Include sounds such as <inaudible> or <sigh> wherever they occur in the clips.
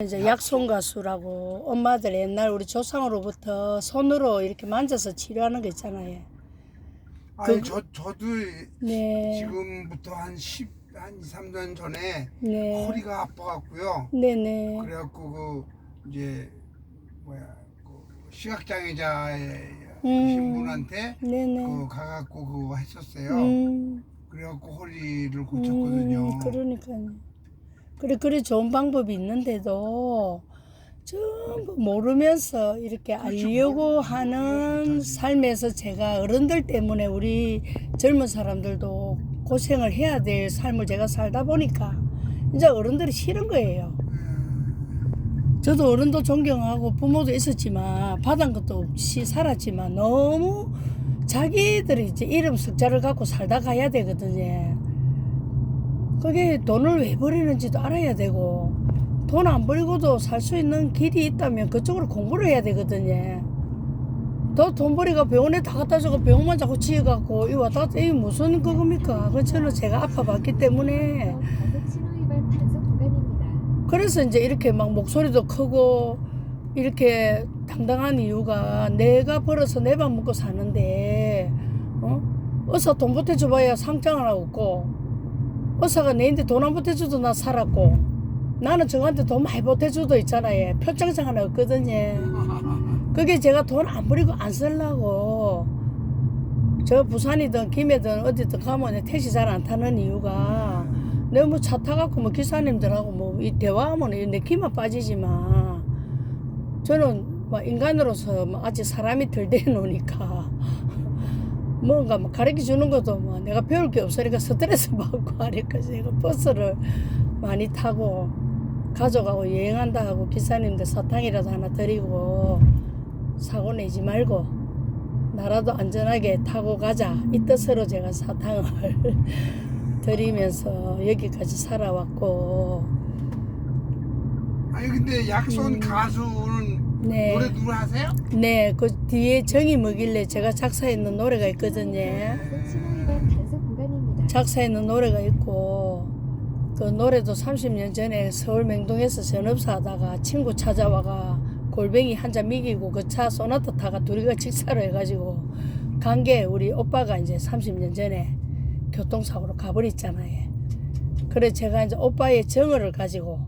이제 약손 가수라고 엄마들 옛날 우리 조상으로부터 손으로 이렇게 만져서 치료하는 거 있잖아요. 아니 그- 저 저도 네, 지금부터 한 10, 한 2, 3년 전에 네, 허리가 아파갖고요. 네, 네, 그래갖고 그 이제 뭐야 그 시각장애자의 음. 신분한테 네, 네. 그 가갖고 그거 했었어요. 음, 그래갖고 허리를 고쳤거든요. 음, 그러니까요. 그래, 그래 좋은 방법이 있는데도 전부 모르면서 이렇게 그렇죠. 알려고 하는 모르는 삶에서 제가 어른들 때문에 우리 젊은 사람들도 고생을 해야 될 삶을 제가 살다 보니까 이제 어른들이 싫은 거예요. 음, 저도 어른도 존경하고 부모도 있었지만 받은 것도 없이 살았지만 너무 자기들이 이제 이름 석자를 갖고 살다 가야 되거든요. 그게 돈을 왜 버리는지도 알아야 되고 돈 안 버리고도 살 수 있는 길이 있다면 그쪽으로 공부를 해야 되거든요. 또돈 버리고 병원에 다 갖다 주고 병원만 자꾸 지어갖고 이 왔다 갔다 이게 무슨 그겁니까? 그 저는 제가 아파봤기 때문에. 그래서 이제 이렇게 막 목소리도 크고 이렇게 당당한 이유가 내가 벌어서 내 밥 먹고 사는데 어? 어서 돈 보태줘봐야 상장을 하고 어사가 내인데 돈안 보태줘도 나 살았고 나는 저한테 돈 많이 보태줘도 있잖아요. 표창장 하나 없거든요. 그게 제가 돈 안 버리고 안 쓰려고. 저 부산이든 김해든 어디든 가면 택시 잘 안 타는 이유가 내가 뭐 차 타갖고 뭐 기사님들하고 뭐 이 대화하면 내 기만 빠지지만 저는 뭐 인간으로서 뭐 아직 사람이 덜돼 놓으니까 뭔가 뭐 가르쳐 주는 것도 뭐 내가 배울 게 없으니까 스트레스 <laughs> 받고 하니까 제가 버스를 많이 타고 가져가고 여행한다 하고 기사님들 사탕이라도 하나 드리고 사고 내지 말고 나라도 안전하게 타고 가자 이 뜻으로 제가 사탕을 <laughs> 드리면서 여기까지 살아왔고 아니 근데 약손 음. 가수는 네. 노래 누구 하세요? 네, 그 뒤에 정이 뭐길래 제가 작사했는 노래가 있거든요. 단속 구간입니다. 작사했는 노래가 있고 그 노래도 30년 전에 서울 맹동에서 전업사 하다가 친구 찾아와가 골뱅이 한 잔 미기고 그 차 소나타 타가 둘이가 직사로 해가지고 간 게 우리 오빠가 이제 30년 전에 교통사고로 가버렸잖아요. 그래 제가 이제 오빠의 정을 가지고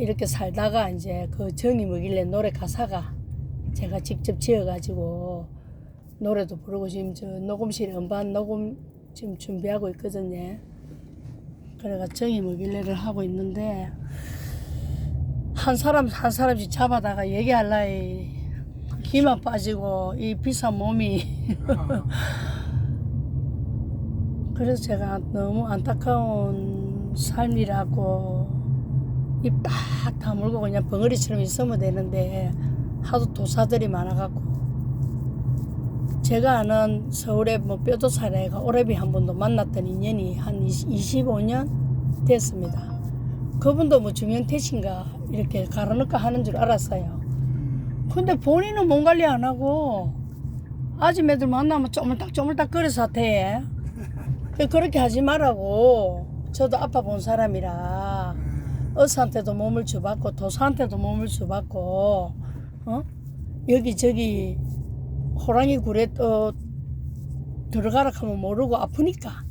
이렇게 살다가 이제 그 정이 뭐길래 노래 가사가 제가 직접 지어가지고 노래도 부르고 지금 저 녹음실에 음반 녹음 지금 준비하고 있거든요. 그래가 정이 뭐길래를 하고 있는데 한 사람 한 사람씩 잡아다가 얘기할라이 기만 빠지고 이 비싼 몸이 <laughs> 그래서 제가 너무 안타까운 삶이라고 입딱 다물고 그냥 벙어리처럼 있으면 되는데 하도 도사들이 많아갖고 제가 아는 서울에 뭐 뼈도사래가 오래비 한 분도 만났던 인연이 한 25년 됐습니다. 그분도 뭐 주명태신가 이렇게 가라놓까 하는 줄 알았어요. 근데 본인은 몸 관리 안 하고 아줌매들 만나면 쪼물딱 쪼물딱 거려 사태에 그렇게 하지 말라고 저도 아파 본 사람이라 어사한테도 몸을 주받고 도사한테도 몸을 주받고 어? 여기저기 호랑이 굴에 또 들어가라 하면 모르고 아프니까.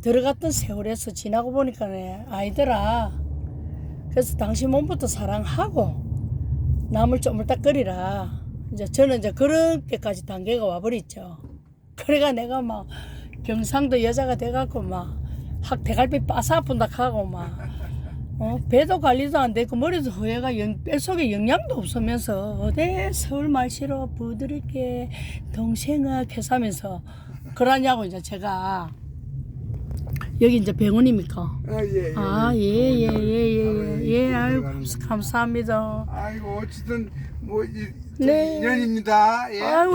들어갔던 세월에서 지나고 보니까 아이들아. 그래서 당신 몸부터 사랑하고 남을 쪼물딱거리라. 이제 저는 이제 그렇게까지 단계가 와버렸죠. 그래가 내가 막 경상도 여자가 돼갖고 막확 대갈비 빠사 아픈다 하고 막 어, 배도 관리도 안 되고 머리도 허해가 영, 뼛속에 영양도 없으면서 어디 서울 말씨로 부드럽게 동생아 계사면서 그러냐고 이제 제가 여기 이제 병원입니까? 아, 예, 예. 아, 예, 예, 예, 예, 예, 예, 아유, 들어가는 거. 감사 합니다. 아이고 어쨌든 뭐 이, 네. 인연입니다. 예. 아유,